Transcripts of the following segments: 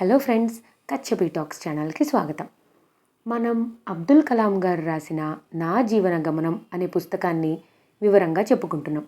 Hello friends Kachchapi talks ఛానల్కి స్వాగతం. మనం అబ్దుల్ కలాం గారు రాసిన నా జీవన గమనం అనే పుస్తకాన్ని వివరంగా చెప్పుకుంటున్నాం.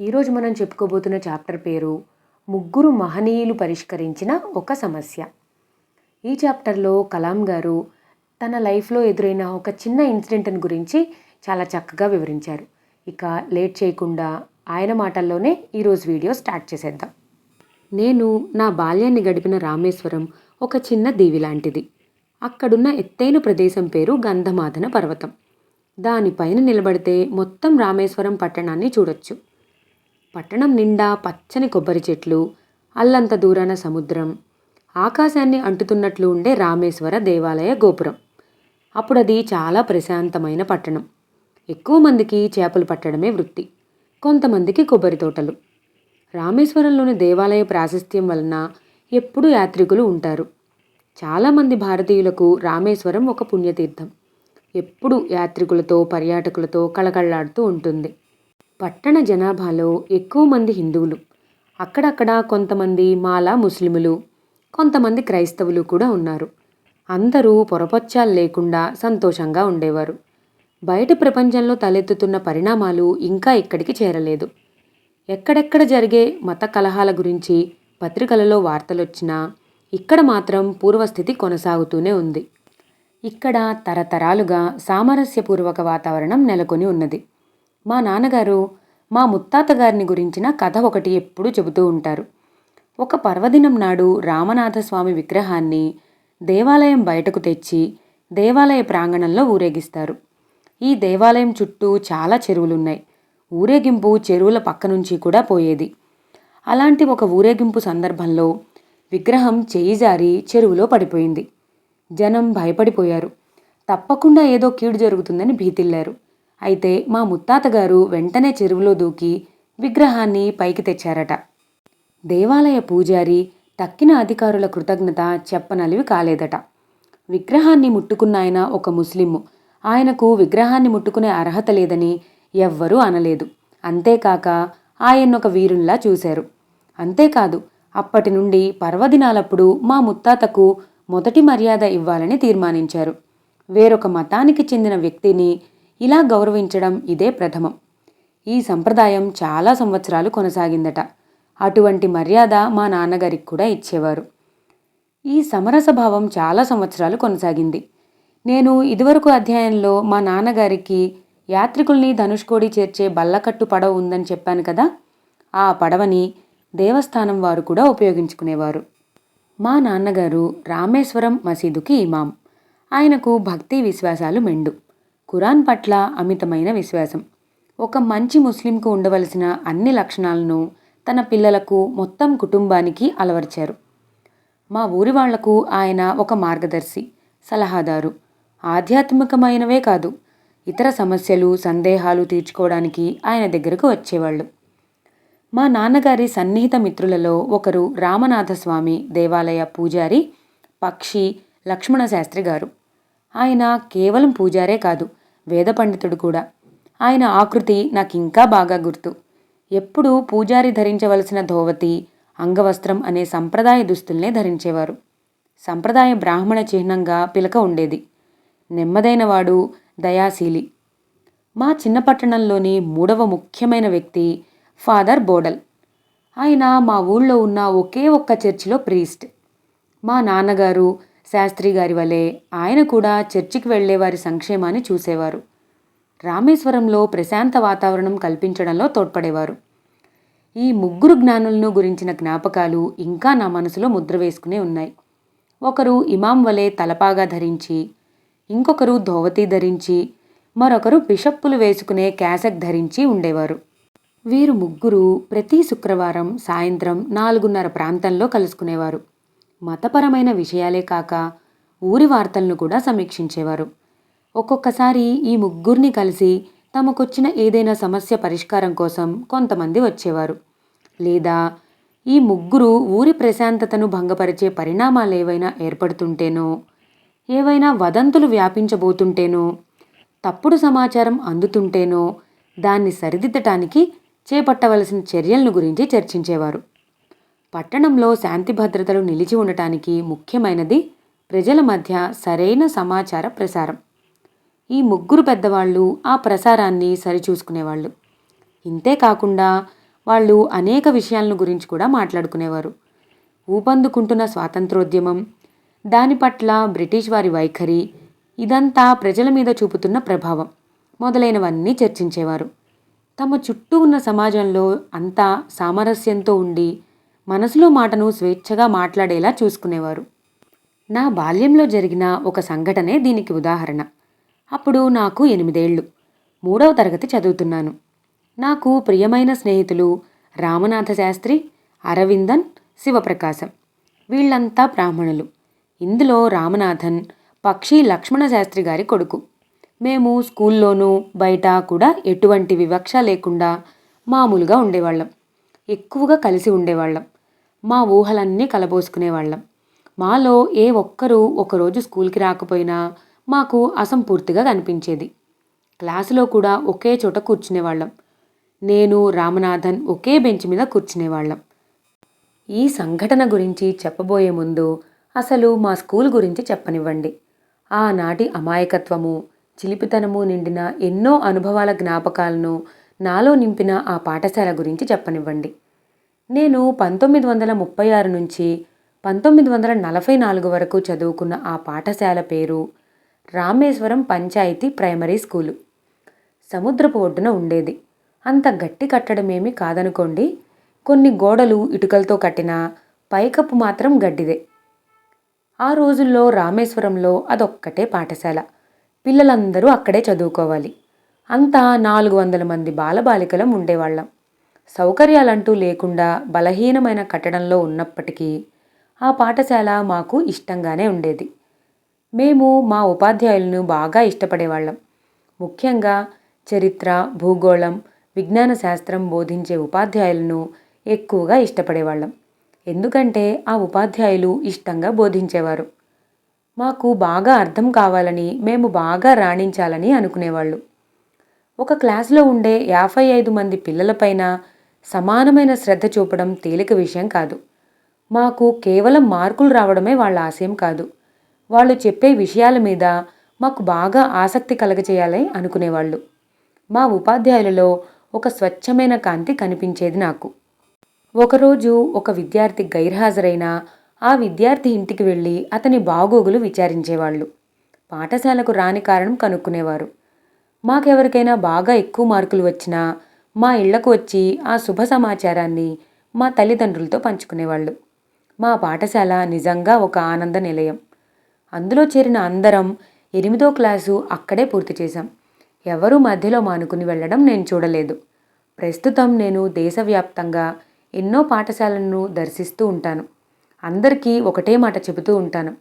ఈరోజు మనం చెప్పుకోబోతున్న చాప్టర్ పేరు ముగ్గురు మహనీయులు పరిష్కరించిన ఒక సమస్య. ఈ చాప్టర్లో కలాం గారు తన లైఫ్లో ఎదురైన ఒక చిన్న ఇన్సిడెంట్ని గురించి చాలా చక్కగా వివరించారు. ఇక లేట్ చేయకుండా ఆయన మాటల్లోనే ఈరోజు వీడియో స్టార్ట్ చేసేద్దాం. నేను నా బాల్యాన్ని గడిపిన రామేశ్వరం ఒక చిన్న దీవి లాంటిది. అక్కడున్న ఎత్తైన ప్రదేశం పేరు గంధమాదన పర్వతం. దానిపైన నిలబడితే మొత్తం రామేశ్వరం పట్టణాన్ని చూడొచ్చు. పట్టణం నిండా పచ్చని కొబ్బరి చెట్లు అల్లంత దూరాన సముద్రం ఆకాశాన్ని అంటుతున్నట్లు ఉండే రామేశ్వర దేవాలయ గోపురం. అప్పుడు అది చాలా ప్రశాంతమైన పట్టణం. ఎక్కువ మందికి చేపలు పట్టడమే వృత్తి. కొంతమందికి కొబ్బరి తోటలు. రామేశ్వరంలోని దేవాలయ ప్రాశస్త్యం వలన ఎప్పుడూ యాత్రికులు ఉంటారు. చాలామంది భారతీయులకు రామేశ్వరం ఒక పుణ్యతీర్థం. ఎప్పుడు యాత్రికులతో పర్యాటకులతో కళకళలాడుతూ ఉంటుంది. పట్టణ జనాభాలో ఎక్కువ మంది హిందువులు. అక్కడక్కడ కొంతమంది మాలా ముస్లిములు కొంతమంది క్రైస్తవులు కూడా ఉన్నారు. అందరూ పొరపచ్చాలు లేకుండా సంతోషంగా ఉండేవారు. బయట ప్రపంచంలో తలెత్తుతున్న పరిణామాలు ఇంకా ఇక్కడికి చేరలేదు. ఎక్కడెక్కడ జరిగే మత కలహాల గురించి పత్రికలలో వార్తలొచ్చినా ఇక్కడ మాత్రం పూర్వస్థితి కొనసాగుతూనే ఉంది. ఇక్కడ తరతరాలుగా సామరస్యపూర్వక వాతావరణం నెలకొని ఉన్నది. మా నాన్నగారు మా ముత్తాత గారిని గురించిన కథ ఒకటి ఎప్పుడూ చెబుతూ ఉంటారు. ఒక పర్వదినం నాడు రామనాథస్వామి విగ్రహాన్ని దేవాలయం బయటకు తెచ్చి దేవాలయ ప్రాంగణంలో ఊరేగిస్తారు. ఈ దేవాలయం చుట్టూ చాలా చెరువులున్నాయి. ఊరేగింపు చెరువుల పక్క నుంచి కూడా పోయేది. అలాంటి ఒక ఊరేగింపు సందర్భంలో విగ్రహం చేయి జారి చెరువులో పడిపోయింది. జనం భయపడిపోయారు. తప్పకుండా ఏదో కీడు జరుగుతుందని భీతిల్లారు. అయితే మా ముత్తాత గారు వెంటనే చెరువులో దూకి విగ్రహాన్ని పైకి తెచ్చారట. దేవాలయ పూజారి తక్కిన అధికారుల కృతజ్ఞత చెప్పనలివి కాలేదట. విగ్రహాన్ని ముట్టుకున్న ఆయన ఒక ముస్లిము. ఆయనకు విగ్రహాన్ని ముట్టుకునే అర్హత లేదని ఎవ్వరూ అనలేదు. అంతేకాక ఆయన్నొక వీరునిలా చూశారు. అంతేకాదు అప్పటి నుండి పర్వదినాలప్పుడు మా ముత్తాతకు మొదటి మర్యాద ఇవ్వాలని తీర్మానించారు. వేరొక మతానికి చెందిన వ్యక్తిని ఇలా గౌరవించడం ఇదే ప్రథమం. ఈ సంప్రదాయం చాలా సంవత్సరాలు కొనసాగిందట. అటువంటి మర్యాద మా నాన్నగారికి కూడా ఇచ్చేవారు. ఈ సమరసభావం చాలా సంవత్సరాలు కొనసాగింది. నేను ఇదివరకు అధ్యాయంలో మా నాన్నగారికి యాత్రికుల్ని ధనుష్కోడి చేర్చే బల్లకట్టు పడవ ఉందని చెప్పాను కదా ఆ పడవని దేవస్థానం వారు కూడా ఉపయోగించుకునేవారు. మా నాన్నగారు రామేశ్వరం మసీదుకి ఇమాం. ఆయనకు భక్తి విశ్వాసాలు మెండు. ఖురాన్ పట్ల అమితమైన విశ్వాసం. ఒక మంచి ముస్లింకు ఉండవలసిన అన్ని లక్షణాలను తన పిల్లలకు మొత్తం కుటుంబానికి అలవర్చారు. మా ఊరి వాళ్ళకు ఆయన ఒక మార్గదర్శి సలహాదారు. ఆధ్యాత్మికమైనవే కాదు ఇతర సమస్యలు సందేహాలు తీర్చుకోవడానికి ఆయన దగ్గరకు వచ్చేవాళ్ళు. మా నాన్నగారి సన్నిహిత మిత్రులలో ఒకరు రామనాథస్వామి దేవాలయ పూజారి పక్షి లక్ష్మణ శాస్త్రి గారు. ఆయన కేవలం పూజారే కాదు వేద పండితుడు కూడా. ఆయన ఆకృతి నాకు ఇంకా బాగా గుర్తు. ఎప్పుడూ పూజారి ధరించవలసిన ధోవతి అంగవస్త్రం అనే సంప్రదాయ దుస్తుల్నే ధరించేవారు. సంప్రదాయ బ్రాహ్మణ చిహ్నంగా పిలక ఉండేది. నెమ్మదైనవాడు దయాశీలి. మా చిన్న పట్టణంలోని మూడవ ముఖ్యమైన వ్యక్తి ఫాదర్ బోడల్. ఆయన మా ఊళ్ళో ఉన్న ఒకే ఒక్క చర్చిలో ప్రీస్ట్. మా నాన్నగారు శాస్త్రి గారి వలె ఆయన కూడా చర్చికి వెళ్ళే వారి సంక్షేమాన్ని చూసేవారు. రామేశ్వరంలో ప్రశాంత వాతావరణం కల్పించడంలో తోడ్పడేవారు. ఈ ముగ్గురు జ్ఞానులను గురించిన జ్ఞాపకాలు ఇంకా నా మనసులో ముద్ర వేసుకునే ఉన్నాయి. ఒకరు ఇమాం వలె తలపాగా ధరించి ఇంకొకరు ధోవతి ధరించి మరొకరు బిషప్పులు వేసుకునే క్యాసక్ ధరించి ఉండేవారు. వీరు ముగ్గురు ప్రతి శుక్రవారం సాయంత్రం నాలుగున్నర ప్రాంతంలో కలుసుకునేవారు. మతపరమైన విషయాలే కాక ఊరి వార్తలను కూడా సమీక్షించేవారు. ఒక్కొక్కసారి ఈ ముగ్గురిని కలిసి తమకొచ్చిన ఏదైనా సమస్య పరిష్కారం కోసం కొంతమంది వచ్చేవారు. లేదా ఈ ముగ్గురు ఊరి ప్రశాంతతను భంగపరిచే పరిణామాలు ఏవైనా ఏర్పడుతుంటేనో ఏవైనా వదంతులు వ్యాపించబోతుంటేనో తప్పుడు సమాచారం అందుతుంటేనో దాన్ని సరిదిద్దటానికి చేపట్టవలసిన చర్యలను గురించి చర్చించేవారు. పట్టణంలో శాంతి భద్రతలు నిలిచి ఉండటానికి ముఖ్యమైనది ప్రజల మధ్య సరైన సమాచార ప్రసారం. ఈ ముగ్గురు పెద్దవాళ్ళు ఆ ప్రసారాన్ని సరిచూసుకునేవాళ్ళు. ఇంతే కాకుండా వాళ్ళు అనేక విషయాలను గురించి కూడా మాట్లాడుకునేవారు. ఊపందుకుంటున్న స్వాతంత్రోద్యమం దాని పట్ల బ్రిటిష్ వారి వైఖరి ఇదంతా ప్రజల మీద చూపుతున్న ప్రభావం మొదలైనవన్నీ చర్చించేవారు. తమ చుట్టూ ఉన్న సమాజంలో అంతా సామరస్యంతో ఉండి మనసులో మాటను స్వేచ్ఛగా మాట్లాడేలా చూసుకునేవారు. నా బాల్యంలో జరిగిన ఒక సంఘటనే దీనికి ఉదాహరణ. అప్పుడు నాకు ఎనిమిదేళ్ళు మూడవ తరగతి చదువుతున్నాను. నాకు ప్రియమైన స్నేహితులు రామనాథ శాస్త్రి అరవిందన్ శివప్రకాశం. వీళ్ళంతా బ్రాహ్మణులు. ఇందులో రామనాథన్ పక్షి లక్ష్మణ శాస్త్రి గారి కొడుకు. మేము స్కూల్లోనూ బయట కూడా ఎటువంటి వివక్ష లేకుండా మామూలుగా ఉండేవాళ్ళం. ఎక్కువగా కలిసి ఉండేవాళ్ళం. మా ఊహలన్నీ కలబోసుకునేవాళ్ళం. మాలో ఏ ఒక్కరూ ఒకరోజు స్కూల్కి రాకపోయినా మాకు అసంపూర్తిగా కనిపించేది. క్లాసులో కూడా ఒకే చోట కూర్చునేవాళ్ళం. నేను రామనాథన్ ఒకే బెంచ్ మీద కూర్చునేవాళ్ళం. ఈ సంఘటన గురించి చెప్పబోయే ముందు అసలు మా స్కూల్ గురించి చెప్పనివ్వండి. ఆనాటి అమాయకత్వము చిలిపితనము నిండిన ఎన్నో అనుభవాల జ్ఞాపకాలను నాలో నింపిన ఆ పాఠశాల గురించి చెప్పనివ్వండి. నేను పంతొమ్మిది వందల ముప్పై ఆరు నుంచి పంతొమ్మిది వందల నలభై నాలుగు వరకు చదువుకున్న ఆ పాఠశాల పేరు రామేశ్వరం పంచాయతీ ప్రైమరీ స్కూలు. సముద్రపు ఒడ్డున ఉండేది. అంత గట్టి కట్టడమేమీ కాదనుకోండి. కొన్ని గోడలు ఇటుకలతో కట్టిన పైకప్పు మాత్రం గడ్డిదే. ఆ రోజుల్లో రామేశ్వరంలో అదొక్కటే పాఠశాల. పిల్లలందరూ అక్కడే చదువుకోవాలి. అంతా నాలుగు వందల మంది బాలబాలికలం ఉండేవాళ్ళం. సౌకర్యాలంటూ లేకుండా బలహీనమైన కట్టడంలో ఉన్నప్పటికీ ఆ పాఠశాల మాకు ఇష్టంగానే ఉండేది. మేము మా ఉపాధ్యాయులను బాగా ఇష్టపడేవాళ్ళం. ముఖ్యంగా చరిత్ర భూగోళం విజ్ఞాన శాస్త్రం బోధించే ఉపాధ్యాయులను ఎక్కువగా ఇష్టపడేవాళ్ళం. ఎందుకంటే ఆ ఉపాధ్యాయులు ఇష్టంగా బోధించేవారు. మాకు బాగా అర్థం కావాలని మేము బాగా రాణించాలని అనుకునేవాళ్ళు. ఒక క్లాసులో ఉండే యాభై ఐదు మంది పిల్లలపైన సమానమైన శ్రద్ధ చూపడం తేలిక విషయం కాదు. మాకు కేవలం మార్కులు రావడమే వాళ్ళ ఆశయం కాదు. వాళ్ళు చెప్పే విషయాల మీద మాకు బాగా ఆసక్తి కలగచేయాలని అనుకునేవాళ్ళు. మా ఉపాధ్యాయులలో ఒక స్వచ్ఛమైన కాంతి కనిపించేది నాకు. ఒకరోజు ఒక విద్యార్థి గైర్హాజరైనా ఆ విద్యార్థి ఇంటికి వెళ్ళి అతని బాగోగులు విచారించేవాళ్ళు. పాఠశాలకు రాని కారణం కనుక్కునేవారు. మాకెవరికైనా బాగా ఎక్కువ మార్కులు వచ్చినా మా ఇళ్ళకు వచ్చి ఆ శుభ సమాచారాన్ని మా తల్లిదండ్రులతో పంచుకునేవాళ్ళు. మా పాఠశాల నిజంగా ఒక ఆనంద నిలయం. అందులో చేరిన అందరం ఎనిమిదో క్లాసు అక్కడే పూర్తి చేశాం. ఎవరూ మధ్యలో మానుకుని వెళ్ళడం నేను చూడలేదు. ప్రస్తుతం నేను దేశవ్యాప్తంగా ఎన్నో పాఠశాలలను దర్శిస్తూ ఉంటాను. అందరికీ ఒకటే మాట చెబుతూ ఉంటాను.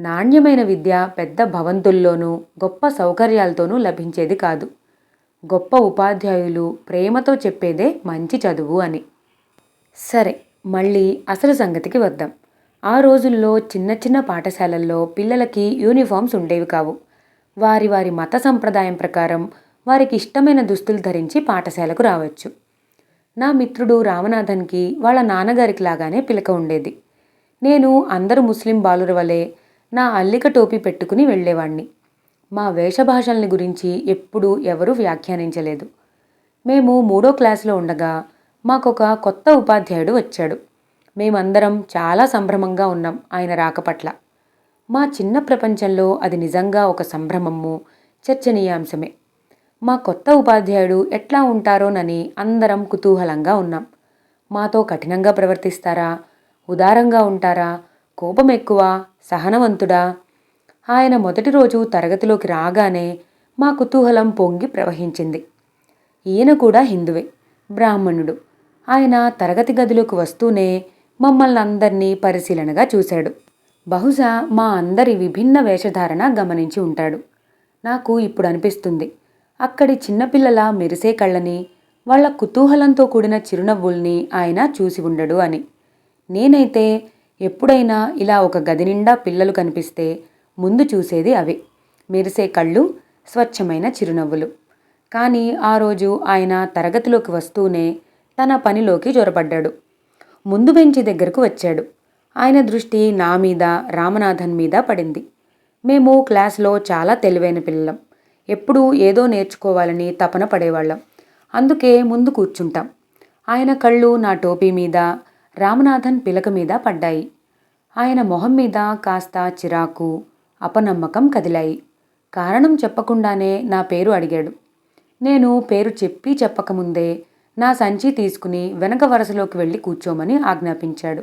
నాణ్యమైన విద్య పెద్ద భవంతుల్లోనూ గొప్ప సౌకర్యాలతోనూ లభించేది కాదు. గొప్ప ఉపాధ్యాయులు ప్రేమతో చెప్పేదే మంచి చదువు అని. సరే మళ్ళీ అసలు సంగతికి వద్దాం. ఆ రోజుల్లో చిన్న చిన్న పాఠశాలల్లో పిల్లలకి యూనిఫామ్స్ ఉండేవి కావు. వారి వారి మత సంప్రదాయం ప్రకారం వారికి ఇష్టమైన దుస్తులు ధరించి పాఠశాలకు రావచ్చు. నా మిత్రుడు రామనాథన్కి వాళ్ళ నాన్నగారికి లాగానే పిలక ఉండేది. నేను అందరు ముస్లిం బాలుర వలె నా అల్లిక టోపీ పెట్టుకుని వెళ్ళేవాణ్ణి. మా వేషభాషల్ని గురించి ఎప్పుడూ ఎవరూ వ్యాఖ్యానించలేదు. మేము మూడో క్లాసులో ఉండగా మాకొక కొత్త ఉపాధ్యాయుడు వచ్చాడు. మేమందరం చాలా సంభ్రమంగా ఉన్నాం ఆయన రాకపట్ల. మా చిన్న ప్రపంచంలో అది నిజంగా ఒక సంభ్రమము చర్చనీయాంశమే. మా కొత్త ఉపాధ్యాయుడు ఎట్లా ఉంటారోనని అందరం కుతూహలంగా ఉన్నాం. మాతో కఠినంగా ప్రవర్తిస్తారా? ఉదారంగా ఉంటారా? కోపం ఎక్కువ? సహనవంతుడా? ఆయన మొదటి రోజు తరగతిలోకి రాగానే మా కుతూహలం పొంగి ప్రవహించింది. ఈయన కూడా హిందువే బ్రాహ్మణుడు. ఆయన తరగతి గదిలోకి వస్తూనే మమ్మల్ని అందరినీ పరిశీలనగా చూశాడు. బహుశా మా అందరి విభిన్న వేషధారణ గమనించి ఉంటాడు. నాకు ఇప్పుడు అనిపిస్తుంది అక్కడి చిన్నపిల్లల మెరిసే కళ్ళని వాళ్ళ కుతూహలంతో కూడిన చిరునవ్వుల్ని ఆయన చూసి ఉండడు అని. నేనైతే ఎప్పుడైనా ఇలా ఒక గది నిండా పిల్లలు కనిపిస్తే ముందు చూసేది అవే. మెరిసే కళ్ళు స్వచ్ఛమైన చిరునవ్వులు. కానీ ఆ రోజు ఆయన తరగతిలోకి వస్తూనే తన పనిలోకి జొరపడ్డాడు. ముందు బెంచి దగ్గరకు వచ్చాడు. ఆయన దృష్టి నా మీద రామనాథన్ మీద పడింది. మేము క్లాస్లో చాలా తెలివైన పిల్లలం. ఎప్పుడూ ఏదో నేర్చుకోవాలని తపన పడేవాళ్ళం. అందుకే ముందు కూర్చుంటాం. ఆయన కళ్ళు నా టోపీ మీద రామనాథన్ పిలక మీద పడ్డాయి. ఆయన మొహం మీద కాస్త చిరాకు అపనమ్మకం కదిలాయి. కారణం చెప్పకుండానే నా పేరు అడిగాడు. నేను పేరు చెప్పి చెప్పకముందే నా సంచి తీసుకుని వెనక వరుసలోకి వెళ్ళి కూర్చోమని ఆజ్ఞాపించాడు.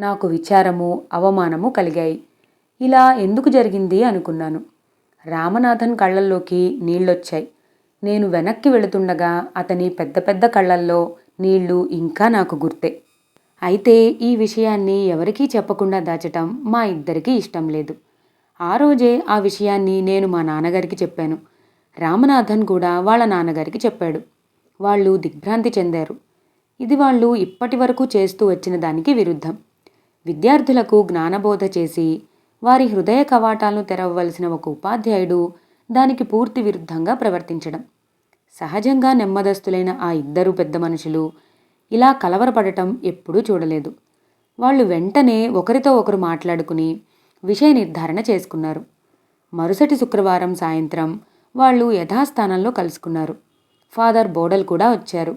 నాకు విచారము అవమానము కలిగాయి. ఇలా ఎందుకు జరిగింది అనుకున్నాను. రామనాథన్ కళ్ళల్లోకి నీళ్ళొచ్చాయి. నేను వెనక్కి వెళుతుండగా అతని పెద్ద పెద్ద కళ్ళల్లో నీళ్ళు ఇంకా నాకు గుర్తే. అయితే ఈ విషయాన్ని ఎవరికీ చెప్పకుండా దాచటం మా ఇద్దరికీ ఇష్టం లేదు. ఆ రోజే ఆ విషయాన్ని నేను మా నాన్నగారికి చెప్పాను. రామనాథన్ కూడా వాళ్ళ నాన్నగారికి చెప్పాడు. వాళ్ళు దిగ్భ్రాంతి చెందారు. ఇది వాళ్ళు ఇప్పటి వరకు చేస్తూ వచ్చిన దానికి విరుద్ధం. విద్యార్థులకు జ్ఞానబోధ చేసి వారి హృదయ కవాటాలను తెరవవలసిన ఒక ఉపాధ్యాయుడు దానికి పూర్తి విరుద్ధంగా ప్రవర్తించడం. సహజంగా నెమ్మదస్తులైన ఆ ఇద్దరు పెద్ద మనుషులు ఇలా కలవరపడటం ఎప్పుడూ చూడలేదు. వాళ్ళు వెంటనే ఒకరితో ఒకరు మాట్లాడుకుని విషయ నిర్ధారణ చేసుకున్నారు. మరుసటి శుక్రవారం సాయంత్రం వాళ్ళు యథాస్థానంలో కలుసుకున్నారు. ఫాదర్ బోడల్ కూడా వచ్చారు.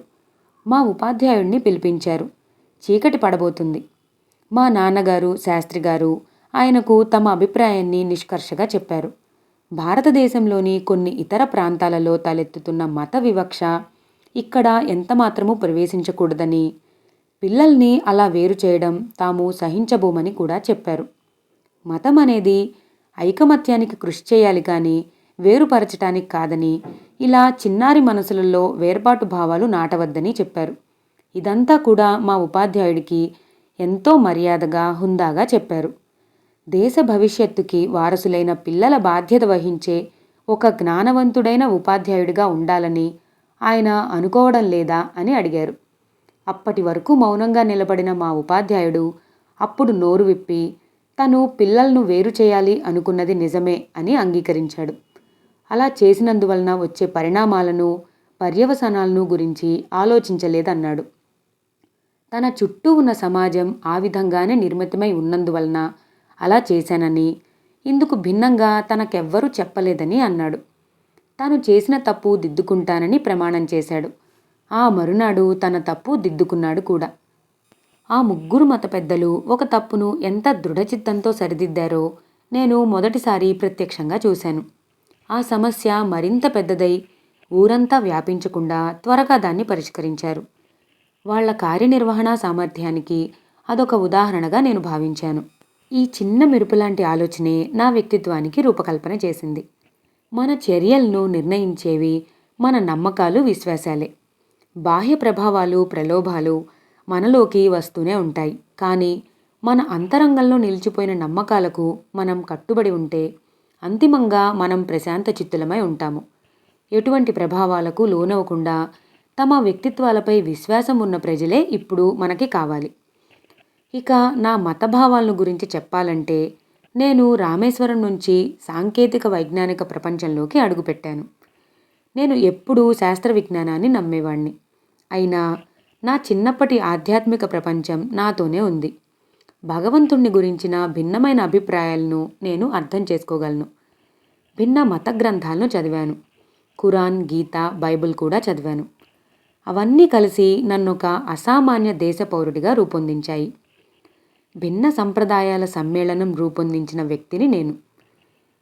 మా ఉపాధ్యాయుణ్ణి పిలిపించారు. చీకటి పడబోతుంది. మా నాన్నగారు శాస్త్రి గారు ఆయనకు తమ అభిప్రాయాన్ని నిష్కర్షగా చెప్పారు. భారతదేశంలోని కొన్ని ఇతర ప్రాంతాలలో తలెత్తుతున్న మత వివక్ష ఇక్కడ ఎంతమాత్రమూ ప్రవేశించకూడదని పిల్లల్ని అలా వేరు చేయడం తాము సహించబోమని కూడా చెప్పారు. మతం అనేది ఐకమత్యానికి కృషి చేయాలి కానీ వేరుపరచటానికి కాదని ఇలా చిన్నారి మనసులలో వేర్పాటు భావాలు నాటవద్దని చెప్పారు. ఇదంతా కూడా మా ఉపాధ్యాయుడికి ఎంతో మర్యాదగా హుందాగా చెప్పారు. దేశ భవిష్యత్తుకి వారసులైన పిల్లల బాధ్యత వహించే ఒక జ్ఞానవంతుడైన ఉపాధ్యాయుడిగా ఉండాలని ఆయన అనుకోవడం లేదా అని అడిగారు. అప్పటి వరకు మౌనంగా నిలబడిన మా ఉపాధ్యాయుడు అప్పుడు నోరు విప్పి తను పిల్లలను వేరు చేయాలి అనుకున్నది నిజమే అని అంగీకరించాడు. అలా చేసినందువలన వచ్చే పరిణామాలను పర్యవసానాలను గురించి ఆలోచించలేదన్నాడు. తన చుట్టూ ఉన్న సమాజం ఆ విధంగానే నిర్మితమై ఉన్నందువలన అలా చేశానని. ఇందుకు భిన్నంగా తనకెవ్వరూ చెప్పలేదని అన్నాడు. తాను చేసిన తప్పు దిద్దుకుంటానని ప్రమాణం చేశాడు. ఆ మరునాడు తన తప్పు దిద్దుకున్నాడు కూడా. ఆ ముగ్గురు మత పెద్దలు ఒక తప్పును ఎంత దృఢచిత్తంతో సరిదిద్దారో నేను మొదటిసారి ప్రత్యక్షంగా చూశాను. ఆ సమస్య మరింత పెద్దదై ఊరంతా వ్యాపించకుండా త్వరగా దాన్ని పరిష్కరించారు. వాళ్ళ కార్యనిర్వహణ సామర్థ్యానికి అదొక ఉదాహరణగా నేను భావించాను. ఈ చిన్న మెరుపులాంటి ఆలోచనే నా వ్యక్తిత్వానికి రూపకల్పన చేసింది. మన చర్యలను నిర్ణయించేవి మన నమ్మకాలు విశ్వాసాలే. బాహ్య ప్రభావాలు ప్రలోభాలు మనలోకి వస్తూనే ఉంటాయి. కానీ మన అంతరంగంలో నిలిచిపోయిన నమ్మకాలకు మనం కట్టుబడి ఉంటే అంతిమంగా మనం ప్రశాంత చిత్తులమై ఉంటాము. ఎటువంటి ప్రభావాలకు లోనవ్వకుండా తమ వ్యక్తిత్వాలపై విశ్వాసం ఉన్న ప్రజలే ఇప్పుడు మనకి కావాలి. ఇక నా మతభావాలను గురించి చెప్పాలంటే నేను రామేశ్వరం నుంచి సాంకేతిక వైజ్ఞానిక ప్రపంచంలోకి అడుగుపెట్టాను. నేను ఎప్పుడూ శాస్త్ర విజ్ఞానాన్ని నమ్మేవాణ్ణి. అయినా నా చిన్నప్పటి ఆధ్యాత్మిక ప్రపంచం నాతోనే ఉంది. భగవంతుణ్ణి గురించిన భిన్నమైన అభిప్రాయాలను నేను అర్థం చేసుకోగలను. భిన్న మత గ్రంథాలను చదివాను. ఖురాన్ గీత బైబిల్ కూడా చదివాను. అవన్నీ కలిసి నన్నొక అసామాన్య దేశ పౌరుడిగా రూపొందించాయి. భిన్న సంప్రదాయాల సమ్మేళనం రూపొందించిన వ్యక్తిని నేను.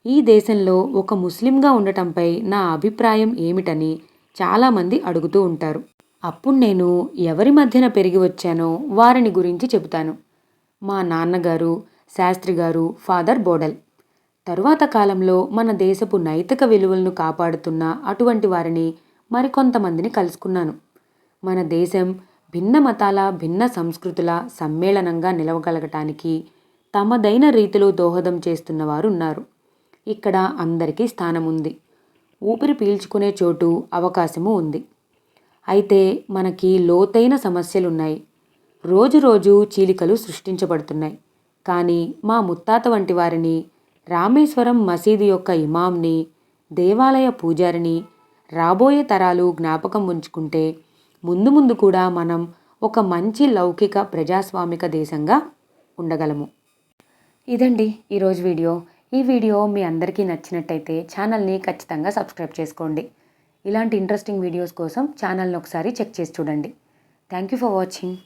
ఈ దేశంలో ఒక ముస్లింగా ఉండటంపై నా అభిప్రాయం ఏమిటని చాలామంది అడుగుతూ ఉంటారు. అప్పుడు నేను ఎవరి మధ్యన పెరిగి వచ్చానో వారిని గురించి చెబుతాను. మా నాన్నగారు శాస్త్రి గారు ఫాదర్ బోడల్. తరువాత కాలంలో మన దేశపు నైతిక విలువలను కాపాడుతున్న అటువంటి వారిని మరికొంతమందిని కలుసుకున్నాను. మన దేశం భిన్న మతాల భిన్న సంస్కృతుల సమ్మేళనంగా నిలవగలగటానికి తమదైన రీతిలో దోహదం చేస్తున్న వారు ఉన్నారు ఇక్కడ అందరికీ స్థానం ఉంది ఊపిరి పీల్చుకునే చోటు అవకాశము ఉంది. అయితే మనకి లోతైన సమస్యలున్నాయి. రోజు రోజు చీలికలు సృష్టించబడుతున్నాయి. కానీ మా ముత్తాత వంటి వారిని రామేశ్వరం మసీదు యొక్క ఇమాంని దేవాలయ పూజారిని రాబోయే తరాలు జ్ఞాపకం ఉంచుకుంటే ముందు ముందు కూడా మనం ఒక మంచి లౌకిక ప్రజాస్వామిక దేశంగా ఉండగలము. ఇదండి ఈరోజు వీడియో. ఈ వీడియో మీ అందరికీ నచ్చినట్టయితే ఛానల్ని ఖచ్చితంగా సబ్స్క్రైబ్ చేసుకోండి. ఇలాంటి ఇంట్రెస్టింగ్ వీడియోస్ కోసం ఛానల్ని ఒకసారి చెక్ చేసి చూడండి. Thank you for watching.